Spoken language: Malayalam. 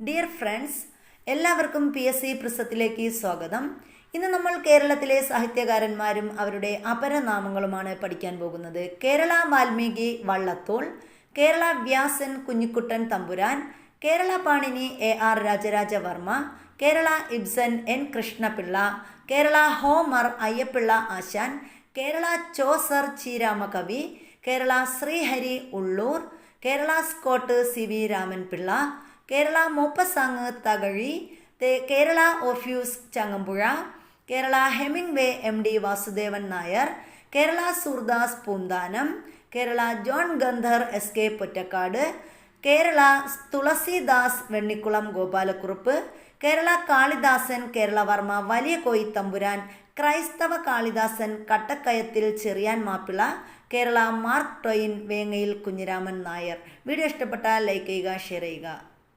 ഡിയർ ഫ്രണ്ട്സ് എല്ലാവർക്കും പി എസ് സി പ്രിസത്തിലേക്ക് സ്വാഗതം. ഇന്ന് നമ്മൾ കേരളത്തിലെ സാഹിത്യകാരന്മാരും അവരുടെ അപരനാമങ്ങളുമാണ് പഠിക്കാൻ പോകുന്നത്. Kerala Valmiki Vallathol Kerala Vyasan Kunjikuttan Thampuran Kerala Panini A R Rajarajavarma Kerala Ibsen N Krishnapilla Kerala Homer Ayyappilla Asan Kerala Chaucer Cheeramakavi Kerala Sreehari Ulloor Kerala Scott C V Ramanpillai Kerala Maupassant Thakazhi Kerala Orpheus Changampuzha Kerala Hemingway M D Vasudevan Nair Kerala Surdas Poonthanam Kerala John Gunther S K Pottekkatt Kerala Tulsidas Vennikulam Gopalakurup Kerala Kalidasan Kerala Varma Valiya Koyi Thampuran ക്രൈസ്തവ Kalidasan Kattakkayathil Cheriyan Mappila Kerala Mark Twain Vengayil Kunjiraman Nair. Video ഇഷ്ടപ്പെട്ടാൽ ലൈക്ക് ചെയ്യുക ഷെയർ ചെയ്യുക.